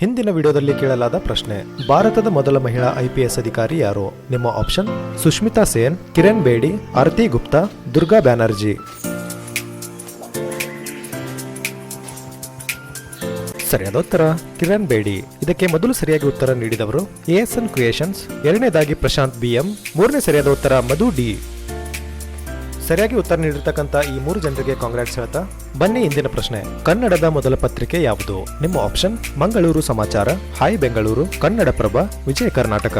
ಹಿಂದಿನ ವಿಡಿಯೋದಲ್ಲಿ ಕೇಳಲಾದ ಪ್ರಶ್ನೆ, ಭಾರತದ ಮೊದಲ ಮಹಿಳಾ ಐಪಿಎಸ್ ಅಧಿಕಾರಿ ಯಾರು? ನಿಮ್ಮ ಆಪ್ಷನ್, ಸುಷ್ಮಿತಾ ಸೇನ್, ಕಿರಣ್ ಬೇಡಿ, ಆರತಿ ಗುಪ್ತಾ, ದುರ್ಗಾ ಬ್ಯಾನರ್ಜಿ. ಸರಿಯಾದ ಉತ್ತರ, ಕಿರಣ್ ಬೇಡಿ. ಇದಕ್ಕೆ ಮೊದಲು ಸರಿಯಾಗಿ ಉತ್ತರ ನೀಡಿದವರು ಎಎಸ್ಎನ್ ಕ್ರಿಯೇಷನ್ಸ್, ಎರಡನೇದಾಗಿ ಪ್ರಶಾಂತ್ ಬಿಎಂ ಮೂರನೇ ಸರಿಯಾದ ಉತ್ತರ ಮಧು ಡಿ. ಸರಿಯಾಗಿ ಉತ್ತರ ನೀಡಿರ್ತಕ್ಕಂಥ ಈ ಮೂರು ಜನರಿಗೆ ಕಾಂಗ್ರೆಸ್ ಹೇಳ್ತಾ, ಬನ್ನಿ ಇಂದಿನ ಪ್ರಶ್ನೆ. ಕನ್ನಡದ ಮೊದಲ ಪತ್ರಿಕೆ ಯಾವುದು? ನಿಮ್ಮ ಆಪ್ಷನ್ ಮಂಗಳೂರು ಸಮಾಚಾರ, ಹಾಯ್ ಬೆಂಗಳೂರು, ಕನ್ನಡಪ್ರಭ, ವಿಜಯ ಕರ್ನಾಟಕ.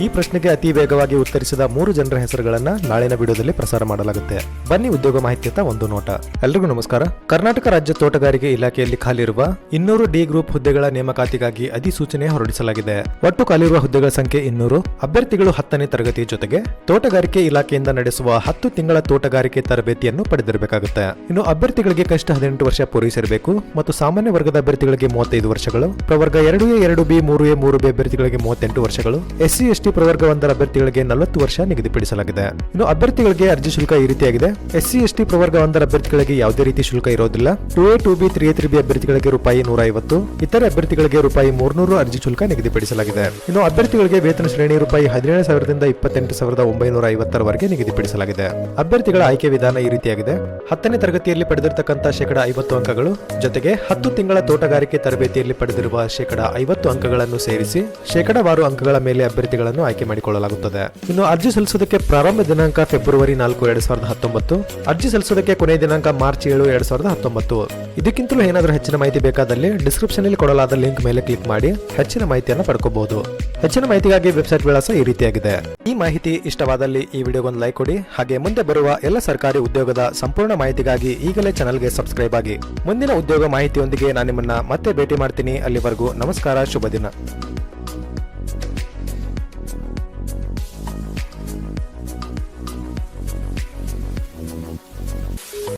ಈ ಪ್ರಶ್ನೆಗೆ ಅತಿ ವೇಗವಾಗಿ ಉತ್ತರಿಸಿದ ಮೂರು ಜನರ ಹೆಸರುಗಳನ್ನ ನಾಳಿನ ವಿಡಿಯೋದಲ್ಲಿ ಪ್ರಸಾರ ಮಾಡಲಾಗುತ್ತೆ. ಬನ್ನಿ ಉದ್ಯೋಗ ಮಾಹಿತಿಯತ್ತ ಒಂದು ನೋಟ. ಎಲ್ರಿಗೂ ನಮಸ್ಕಾರ. ಕರ್ನಾಟಕ ರಾಜ್ಯ ತೋಟಗಾರಿಕೆ ಇಲಾಖೆಯಲ್ಲಿ ಖಾಲಿರುವ ಇನ್ನೂರು ಡಿ ಗ್ರೂಪ್ ಹುದ್ದೆಗಳ ನೇಮಕಾತಿಗಾಗಿ ಅಧಿಸೂಚನೆ ಹೊರಡಿಸಲಾಗಿದೆ. ಒಟ್ಟು ಖಾಲಿರುವ ಹುದ್ದೆಗಳ ಸಂಖ್ಯೆ ಇನ್ನೂರು. ಅಭ್ಯರ್ಥಿಗಳು ಹತ್ತನೇ ತರಗತಿ ಜೊತೆಗೆ ತೋಟಗಾರಿಕೆ ಇಲಾಖೆಯಿಂದ ನಡೆಸುವ ಹತ್ತು ತಿಂಗಳ ತೋಟಗಾರಿಕೆ ತರಬೇತಿಯನ್ನು ಪಡೆದಿರಬೇಕಾಗುತ್ತೆ. ಇನ್ನು ಅಭ್ಯರ್ಥಿಗಳಿಗೆ ಕನಿಷ್ಠ ಹದಿನೆಂಟು ವರ್ಷ ಪೂರೈಸಿರಬೇಕು ಮತ್ತು ಸಾಮಾನ್ಯ ವರ್ಗದ ಅಭ್ಯರ್ಥಿಗಳಿಗೆ ಮೂವತ್ತೈದು ವರ್ಷಗಳು. ಪ್ರವರ್ಗ ಎರಡು ಎ, ಎರಡು ಬಿ, ಮೂರು ಎ, ಮೂರು ಬಿ ಅಭ್ಯರ್ಥಿಗಳಿಗೆ ಮೂವತ್ತೆಂಟು ವರ್ಷಗಳು. ಎಸ್ಸಿ ಎಸ್ಟಿ ಪ್ರವರ್ಗ ಒಂದರ ಅಭ್ಯರ್ಥಿಗಳಿಗೆ ನಲವತ್ತು ವರ್ಷ ನಿಗದಿಪಡಿಸಲಾಗಿದೆ. ಇನ್ನು ಅಭ್ಯರ್ಥಿಗಳಿಗೆ ಅರ್ಜಿ ಶುಲ್ಕ ಈ ರೀತಿಯಾಗಿದೆ ಎಸ್ಸಿ, ಎಸ್ಟಿ ಪ್ರವರ್ಗ ಒಂದರ ಅಭ್ಯರ್ಥಿಗಳಿಗೆ ಯಾವುದೇ ರೀತಿ ಶುಲ್ಕ ಇರೋದಿಲ್ಲ. Two A, two B, three three B ಅಭ್ಯರ್ಥಿಗಳಿಗೆ ರೂಪಾಯಿ ನೂರ ಐವತ್ತು ಇತರ ಅಭ್ಯರ್ಥಿಗಳಿಗೆ ರೂಪಾಯಿ ಮೂರ್ನೂರು ಅರ್ಜಿ ಶುಲ್ಕ ನಿಗದಿಪಡಿಸಲಾಗಿದೆ. ಇನ್ನು ಅಭ್ಯರ್ಥಿಗಳಿಗೆ ವೇತನ ಶ್ರೇಣಿ ರೂಪಾಯಿ ಹದಿನೇಳು ಸಾವಿರದಿಂದ ಇಪ್ಪತ್ತೆಂಟು ಸಾವಿರದ ಒಂಬೈನೂರ ಐವತ್ತರವರೆಗೆ ನಿಗದಿಪಡಿಸಲಾಗಿದೆ. ಅಭ್ಯರ್ಥಿಗಳ ಆಯ್ಕೆ ವಿಧಾನ ಈ ರೀತಿಯಾಗಿದೆ. ಹತ್ತನೇ ತರಗತಿಯಲ್ಲಿ ಪಡೆದಿರತಕ್ಕಂಥ ಶೇಕಡ ಐವತ್ತು ಅಂಕಗಳು, ಜೊತೆಗೆ ಹತ್ತು ತಿಂಗಳ ತೋಟಗಾರಿಕೆ ತರಬೇತಿಯಲ್ಲಿ ಪಡೆದಿರುವ ಶೇಕಡ ಐವತ್ತು ಅಂಕಗಳನ್ನು ಸೇರಿಸಿ ಶೇಕಡವಾರು ಅಂಕಗಳ ಮೇಲೆ ಅಭ್ಯರ್ಥಿಗಳನ್ನು ಆಯ್ಕೆ ಮಾಡಿಕೊಳ್ಳಲಾಗುತ್ತದೆ. ಇನ್ನು ಅರ್ಜಿ ಸಲ್ಲಿಸೋದಕ್ಕೆ ಪ್ರಾರಂಭ ದಿನಾಂಕ ಫೆಬ್ರವರಿ ನಾಲ್ಕು, ಎರಡ್ ಸಾವಿರದ ಹತ್ತೊಂಬತ್ತು. ಅರ್ಜಿ ಸಲ್ಲಿಸೋದಕ್ಕೆ ಕೊನೆಯ ದಿನಾಂಕ ಮಾರ್ಚ್ ಏಳು, ಎರಡ್ ಸಾವಿರದ ಹತ್ತೊಂಬತ್ತು. ಇದಕ್ಕಿಂತಲೂ ಏನಾದರೂ ಹೆಚ್ಚಿನ ಮಾಹಿತಿ ಬೇಕಾದಲ್ಲಿ ಡಿಸ್ಕ್ರಿಪ್ಷನ್ ಅಲ್ಲಿ ಕೊಡಲಾದ ಲಿಂಕ್ ಮೇಲೆ ಕ್ಲಿಕ್ ಮಾಡಿ ಹೆಚ್ಚಿನ ಮಾಹಿತಿಯನ್ನು ಪಡ್ಕೋಬಹುದು. ಹೆಚ್ಚಿನ ಮಾಹಿತಿಗಾಗಿ ವೆಬ್ಸೈಟ್ ವಿಳಾಸ ಈ ರೀತಿಯಾಗಿದೆ. ಈ ಮಾಹಿತಿ ಇಷ್ಟವಾದಲ್ಲಿ ಈ ವಿಡಿಯೋಗೊಂದು ಲೈಕ್ ಕೊಡಿ. ಹಾಗೆ ಮುಂದೆ ಬರುವ ಎಲ್ಲ ಸರ್ಕಾರಿ ಉದ್ಯೋಗದ ಸಂಪೂರ್ಣ ಮಾಹಿತಿಗಾಗಿ ಈಗಲೇ ಚಾನಲ್ಗೆ ಸಬ್ಸ್ಕ್ರೈಬ್ ಆಗಿ. ಮುಂದಿನ ಉದ್ಯೋಗ ಮಾಹಿತಿಯೊಂದಿಗೆ ನಾನು ನಿಮ್ಮನ್ನ ಮತ್ತೆ ಭೇಟಿ ಮಾಡ್ತೀನಿ. ಅಲ್ಲಿವರೆಗೂ ನಮಸ್ಕಾರ, ಶುಭ ದಿನ.